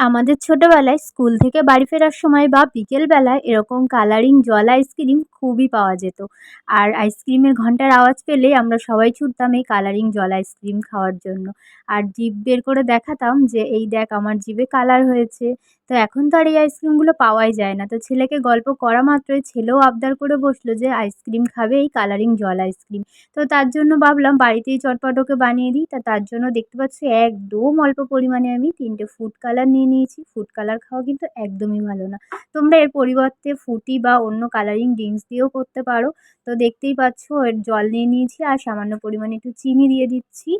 আমাদের ছোটোবেলায় স্কুল থেকে বাড়ি ফেরার সময় বা বিকেলবেলায় এরকম কালারিং জল আইসক্রিম খুবই পাওয়া যেত। আর আইসক্রিমের ঘণ্টার আওয়াজ পেলেই আমরা সবাই ছুটতাম এই কালারিং জল আইসক্রিম খাওয়ার জন্য। আর জিভ বের করে দেখাতাম যে, এই দেখ, আমার জিভে কালার হয়েছে। তো এখন তো আর এই আইসক্রিমগুলো পাওয়াই যায় না। তো ছেলেকে গল্প করা মাত্রই ছেলেও আবদার করে বসল যে, আইসক্রিম খাবে এই কালারিং জল আইসক্রিম। তো তার জন্য ভাবলাম বাড়িতেই চটপট ওকে বানিয়ে দিই। তা তার জন্য দেখতে পাচ্ছি একদম অল্প পরিমাণে আমি তিনটে ফুড কালার নিয়ে নিয়েছি ফুড কালার খাওয়া কিন্তু একদমই ভালো না। তোমরা এর পরিবর্তে ফুটি বা অন্য কালারিং ড্রিঙ্কস দিয়েও করতে পারো। তো দেখতেই পাচ্ছ, এর জল নিয়ে নিয়েছি আর সামান্য পরিমাণে একটু চিনি দিয়ে দিচ্ছি।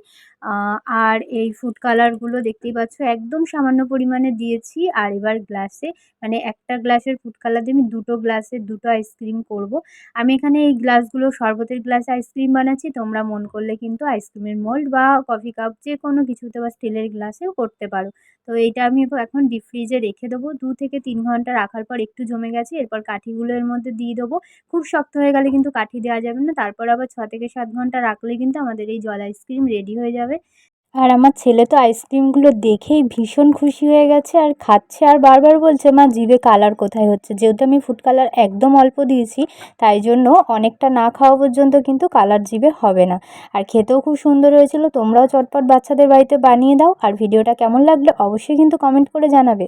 আর এই ফুড কালারগুলো দেখতেই পাচ্ছ, একদম সামান্য পরিমাণে দিয়েছি। আর এবার গ্লাসে মানে একটা গ্লাসের ফুড কালার দিয়ে আমি দুটো গ্লাসে দুটো আইসক্রিম করব। আমি এখানে এই গ্লাসগুলো শরবতের গ্লাসে আইসক্রিম বানাচ্ছি, তোমরা মন করলে কিন্তু আইসক্রিমের মোল্ড বা কফি কাপ যে কোনো কিছুতে বা স্টিলের গ্লাসেও করতে পারো। তো এইটা আমি এখন ডিপ ফ্রিজে রেখে দেবো। দু থেকে তিন ঘণ্টা রাখার পর একটু জমে গেছে, এরপর কাঠিগুলো এর মধ্যে দিয়ে দেবো। খুব শক্ত হয়ে গেলে কিন্তু কাঠি দেওয়া যাবে না। তারপর আবার ছ থেকে সাত ঘণ্টা রাখলে কিন্তু আমাদের এই জল আইসক্রিম রেডি হয়ে যাবে। আর আমার ছেলে তো আইসক্রিমগুলো দেখেই ভীষণ খুশি হয়ে গেছে আর খাচ্ছে আর বারবার বলছে, মা, জিভে কালার কোথায় হচ্ছে? যেহেতু আমি ফুড কালার একদম অল্প দিয়েছি, তাই জন্য অনেকটা না খাওয়া পর্যন্ত কিন্তু কালার জিভে হবে না। আর খেতেও খুব সুন্দর হয়েছিল, তোমরাও চটপট বাচ্চাদের বাড়িতে বানিয়ে দাও। আর ভিডিওটা কেমন লাগল অবশ্যই কিন্তু কমেন্ট করে জানাবে।